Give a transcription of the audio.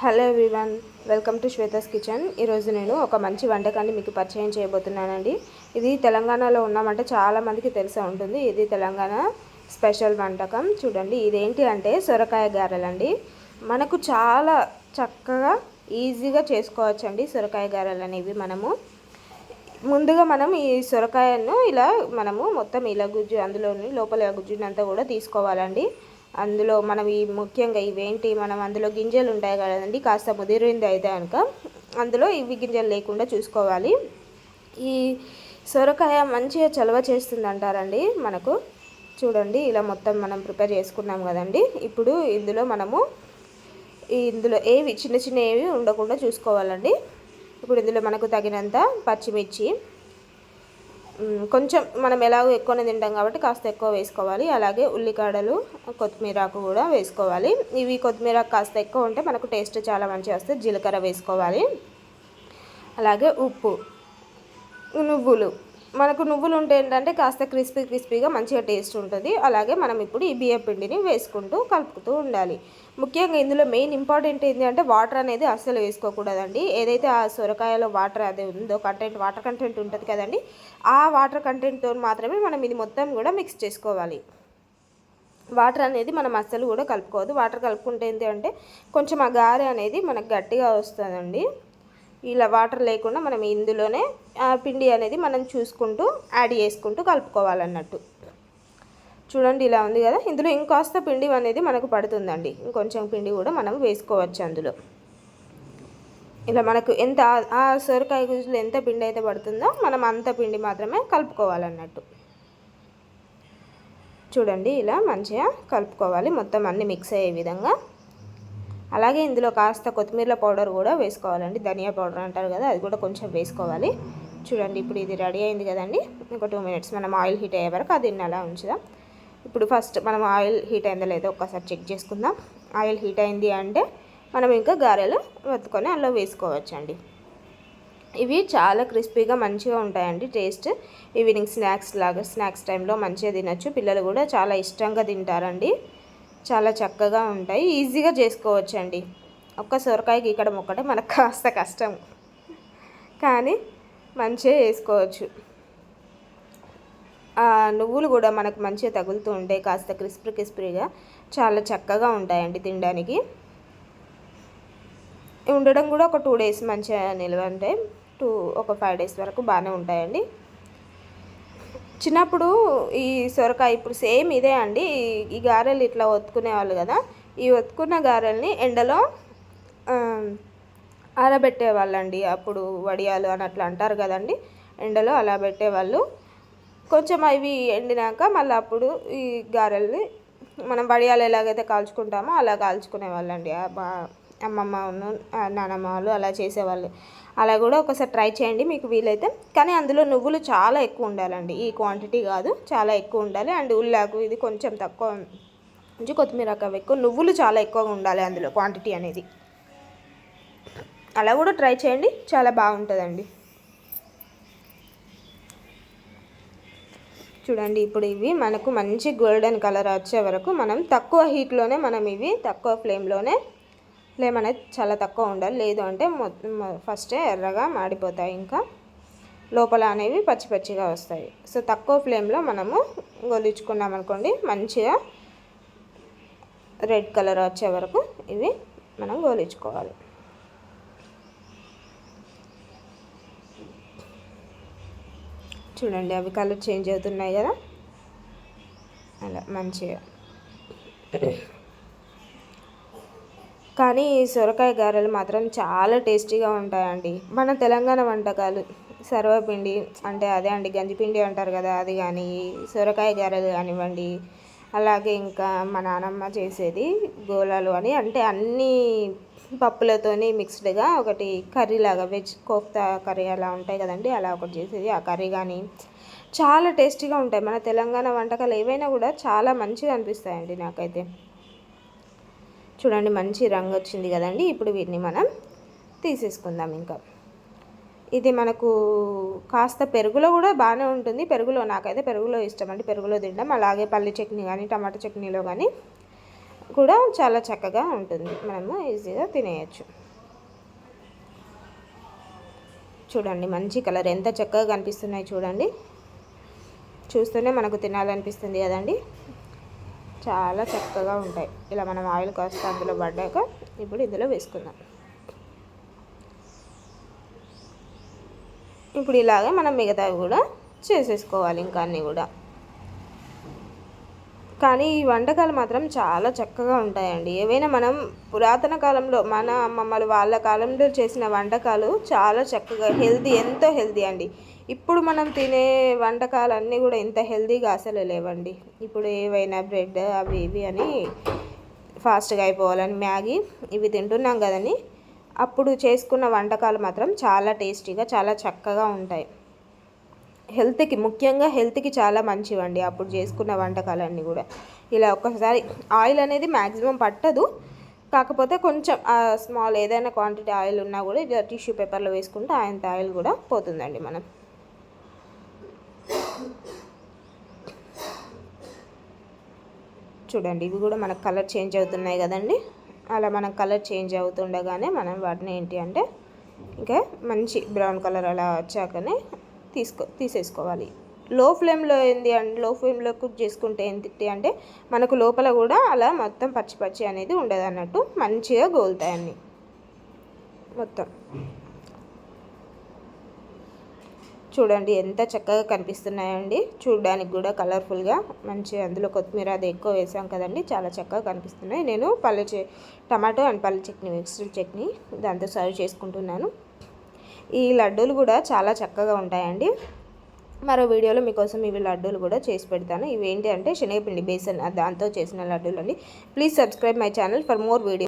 Hello everyone welcome to Shweta's kitchen. ఈరోజు నేను ఒక మంచి వంటకాన్ని మీకు పరిచయం చేయబోతున్నానండి. ఇది తెలంగాణలో ఉన్నామంటే చాలామందికి తెలిసే ఉంటుంది. ఇది తెలంగాణ స్పెషల్ వంటకం. చూడండి ఇదేంటి అంటే సొరకాయ గారెలండి. మనకు చాలా చక్కగా ఈజీగా చేసుకోవచ్చండి సొరకాయ గారెలు అనేవి మనము. ముందుగా మనం ఈ సొరకాయను ఇలా మనము మొత్తం ఇలా గుజ్జు అందులోని లోపల గుజ్జునంతా కూడా తీసుకోవాలండి. అందులో మనం ఈ ముఖ్యంగా ఇవేంటి మనం అందులో గింజలు ఉంటాయి కదండి కాస్త ముదిరింది అయితే కనుక అందులో ఇవి గింజలు లేకుండా చూసుకోవాలి. ఈ సొరకాయ మంచిగా చలవ చేస్తుంది అంటారండి మనకు. చూడండి ఇలా మొత్తం మనం ప్రిపేర్ చేసుకున్నాం కదండి. ఇప్పుడు ఇందులో మనము ఇందులో ఏవి చిన్న చిన్న ఏవి ఉండకుండా చూసుకోవాలండి. ఇప్పుడు ఇందులో మనకు తగినంత పచ్చిమిర్చి కొంచెం మనం ఎలాగో ఎక్కువనే తింటాం కాబట్టి కాస్త ఎక్కువ వేసుకోవాలి. అలాగే ఉల్లికాడలు కొత్తిమీరాకు కూడా వేసుకోవాలి. ఇవి కొత్తిమీర కాస్త ఎక్కువ ఉంటే మనకు టేస్ట్ చాలా మంచిగా వస్తుంది. జీలకర్ర వేసుకోవాలి. అలాగే ఉప్పు నువ్వులు. మనకు నువ్వులు ఉంటే ఏంటంటే కాస్త క్రిస్పీ క్రిస్పీగా మంచిగా టేస్ట్ ఉంటుంది. అలాగే మనం ఇప్పుడు ఈ బియ్య పిండిని వేసుకుంటూ కలుపుతూ ఉండాలి. ముఖ్యంగా ఇందులో మెయిన్ ఇంపార్టెంట్ ఏంటి అంటే వాటర్ అనేది అస్సలు వేసుకోకూడదండి. ఏదైతే ఆ సొరకాయలో వాటర్ అది ఉందో కంటెంట్ వాటర్ కంటెంట్ ఉంటుంది కదండి ఆ వాటర్ కంటెంట్తో మాత్రమే మనం ఇది మొత్తం కూడా మిక్స్ చేసుకోవాలి. వాటర్ అనేది మనం అస్సలు కూడా కలుపుకోవద్దు. వాటర్ కలుపుకుంటే ఏంటి అంటే కొంచెం ఆ గారె అనేది మనకు గట్టిగా వస్తుందండి. ఇలా వాటర్ లేకుండా మనం ఇందులోనే పిండి అనేది మనం చూసుకుంటూ యాడ్ చేసుకుంటూ కలుపుకోవాలన్నట్టు. చూడండి ఇలా ఉంది కదా? ఇందులో ఇంకాస్త పిండి అనేది మనకు పడుతుందండి. ఇంకొంచెం పిండి కూడా మనం వేసుకోవచ్చు అందులో. ఇలా మనకు ఎంత ఆ సొరకాయ గుజ్జులో ఎంత పిండి అయితే పడుతుందో మనం అంత పిండి మాత్రమే కలుపుకోవాలన్నట్టు. చూడండి ఇలా మంచిగా కలుపుకోవాలి. మొత్తం అన్నీ మిక్స్ అయ్యే విధంగా. అలాగే ఇందులో కాస్త కొత్తిమీర పౌడర్ కూడా వేసుకోవాలండి. ధనియా పౌడర్ అంటారు కదా అది కూడా కొంచెం వేసుకోవాలి. చూడండి ఇప్పుడు ఇది రెడీ అయింది కదండి. ఇంకో టూ మినిట్స్ మనం ఆయిల్ హీట్ అయ్యే వరకు అది అలా ఉంచుదాం. ఇప్పుడు ఫస్ట్ మనం ఆయిల్ హీట్ అయిందో లేదో ఒక్కసారి చెక్ చేసుకుందాం. ఆయిల్ హీట్ అయింది అంటే మనం ఇంకా గారెలు వత్తుకొని అందులో వేసుకోవచ్చండి. ఇవి చాలా క్రిస్పీగా మంచిగా ఉంటాయండి టేస్ట్. ఈవినింగ్ స్నాక్స్ లాగా స్నాక్స్ టైంలో మంచిగా తినచ్చు. పిల్లలు కూడా చాలా ఇష్టంగా తింటారండి. చాలా చక్కగా ఉంటాయి. ఈజీగా చేసుకోవచ్చండి. ఒక్క సొరకాయకి ఇక్కడ ఒక్కటే మనకు కాస్త కష్టం. కానీ మంచిగా చేసుకోవచ్చు. నువ్వులు కూడా మనకు మంచిగా తగులుతూ ఉంటాయి కాస్త క్రిస్పీ క్రిస్పీగా చాలా చక్కగా ఉంటాయండి తినడానికి. ఉండడం కూడా ఒక టూ డేస్ మంచిగా నిల్వ అంటే టూ ఒక ఫైవ్ డేస్ వరకు బాగానే ఉంటాయండి. చిన్నప్పుడు ఈ సొరకాయ ఇప్పుడు సేమ్ ఇదే అండి. ఈ గారెలు ఇట్లా ఒత్తుకునేవాళ్ళు కదా ఈ ఒత్తుకున్న గారెల్ని ఎండలో ఆరబెట్టేవాళ్ళండి. అప్పుడు వడియాలు అని అట్లా అంటారు కదండి. ఎండలో అలా పెట్టేవాళ్ళు. కొంచెం అవి ఎండినాక మళ్ళీ అప్పుడు ఈ గారెల్ని మనం వడియాలు ఎలాగైతే కాల్చుకుంటామో అలా కాల్చుకునే వాళ్ళండి అమ్మమ్మ నానమ్మ వాళ్ళు అలా చేసేవాళ్ళు. అలా కూడా ఒకసారి ట్రై చేయండి మీకు వీలైతే. కానీ అందులో నువ్వులు చాలా ఎక్కువ ఉండాలండి. ఈ క్వాంటిటీ కాదు చాలా ఎక్కువ ఉండాలి. అండ్ ఉల్లాకు ఇది కొంచెం తక్కువ కొంచెం కొత్తిమీర అవి ఎక్కువ. నువ్వులు చాలా ఎక్కువగా ఉండాలి అందులో క్వాంటిటీ అనేది. అలా కూడా ట్రై చేయండి చాలా బాగుంటుందండి. చూడండి ఇప్పుడు ఇవి మనకు మంచి గోల్డెన్ కలర్ వచ్చే వరకు మనం తక్కువ హీట్లోనే మనం ఇవి తక్కువ ఫ్లేమ్లోనే ఫ్లేమ్ అనేది చాలా తక్కువ ఉండాలి. లేదు అంటే ఫస్టే ఎర్రగా మాడిపోతాయి. ఇంకా లోపల అనేవి పచ్చి పచ్చిగా వస్తాయి. సో తక్కువ ఫ్లేమ్లో మనము గోలించుకున్నామనుకోండి మంచిగా రెడ్ కలర్ వచ్చే వరకు ఇవి మనం గోలించుకోవాలి. చూడండి అవి కలర్ చేంజ్ అవుతున్నాయి కదా? అలా మంచిగా. కానీ సొరకాయ గారెలు మాత్రం చాలా టేస్టీగా ఉంటాయండి. మన తెలంగాణ వంటకాలు సర్వపిండి అంటే అదే అండి గంజిపిండి అంటారు కదా అది కానీ సొరకాయ గారెలు కానివ్వండి అలాగే ఇంకా మా నానమ్మ చేసేది గోలాలు అని. అంటే అన్ని పప్పులతోని మిక్స్డ్గా ఒకటి కర్రీ లాగా వెజ్ కోఫ్తా కర్రీ అలా ఉంటాయి కదండి అలా ఒకటి చేసేది. ఆ కర్రీ కానీ చాలా టేస్టీగా ఉంటాయి. మన తెలంగాణ వంటకాలు ఏవైనా కూడా చాలా మంచిగా అనిపిస్తాయండి నాకైతే. చూడండి మంచి రంగు వచ్చింది కదండి. ఇప్పుడు వీటిని మనం తీసేసుకుందాం ఇంకా. ఇది మనకు కాస్త పెరుగులో కూడా బాగానే ఉంటుంది. పెరుగులో నాకైతే పెరుగులో ఇష్టం అండి. పెరుగులో తినడం అలాగే పల్లి చట్నీ కానీ టమాటా చట్నీలో కానీ కూడా చాలా చక్కగా ఉంటుంది. మనము ఈజీగా తినేయచ్చు. చూడండి మంచి కలర్. ఎంత చక్కగా కనిపిస్తున్నాయి చూడండి. చూస్తూనే మనకు తినాలనిపిస్తుంది కదండి. చాలా చక్కగా ఉంటాయి. ఇలా మనం ఆయిల్ కాస్త అందులో పడ్డాక ఇప్పుడు ఇందులో వేసుకుందాం. ఇప్పుడు ఇలాగే మనం మిగతావి కూడా చేసేసుకోవాలి ఇంకా అన్నీ కూడా. కానీ ఈ వంటకాలు మాత్రం చాలా చక్కగా ఉంటాయండి. ఏవైనా మనం పురాతన కాలంలో మన అమ్మమ్మలు వాళ్ళ కాలంలో చేసిన వంటకాలు చాలా చక్కగా హెల్తీ ఎంతో హెల్తీ అండి. ఇప్పుడు మనం తినే వంటకాలన్నీ కూడా ఇంత హెల్తీగా అసలు లేవండి. ఇప్పుడు ఏవైనా బ్రెడ్ అవి ఇవి అని ఫాస్ట్గా అయిపోవాలని మ్యాగీ ఇవి తింటున్నాం కదని అప్పుడు చేసుకున్న వంటకాలు మాత్రం చాలా టేస్టీగా చాలా చక్కగా ఉంటాయి. హెల్త్కి ముఖ్యంగా హెల్త్కి చాలా మంచివండి అప్పుడు చేసుకున్న వంటకాలన్నీ కూడా. ఇలా ఒక్కసారి ఆయిల్ అనేది మ్యాక్సిమం పట్టదు. కాకపోతే కొంచెం స్మాల్ ఏదైనా క్వాంటిటీ ఆయిల్ ఉన్నా కూడా ఇలా టిష్యూ పేపర్లో వేసుకుంటే ఆయంత ఆయిల్ కూడా పోతుందండి మనం. చూడండి ఇవి కూడా మనకు కలర్ చేంజ్ అవుతున్నాయి కదండి. అలా మనం కలర్ చేంజ్ అవుతుండగానే మనం వాటిని ఏంటి అంటే ఇంకా మంచి బ్రౌన్ కలర్ అలా వచ్చాకనే తీసుకో తీసేసుకోవాలి. లో ఫ్లేమ్లో ఏంది అంటే లో ఫ్లేమ్లో కుక్ చేసుకుంటే ఏంటి అంటే మనకు లోపల కూడా అలా మొత్తం పచ్చి పచ్చి అనేది ఉండదు అన్నట్టు మంచిగా గోలుతాయి అన్నీ మొత్తం. చూడండి ఎంత చక్కగా కనిపిస్తున్నాయండి. చూడడానికి కూడా కలర్ఫుల్గా మంచి అందులో కొత్తిమీర అది ఎక్కువ వేసాం కదండి. చాలా చక్కగా కనిపిస్తున్నాయి. నేను పల్లె టమాటో అండ్ పల్లె చట్నీ మిక్స్డ్ చట్నీ దాంతో సర్వ్ చేసుకుంటున్నాను. ఈ లడ్డూలు కూడా చాలా చక్కగా ఉంటాయండి. మరో వీడియోలో మీకోసం ఇవి లడ్డూలు కూడా చేసి పెడతాను. ఇవి ఏంటి అంటే శనగపిండి బేసన్ దాంతో చేసిన లడ్డూలు అండి please subscribe my channel for more video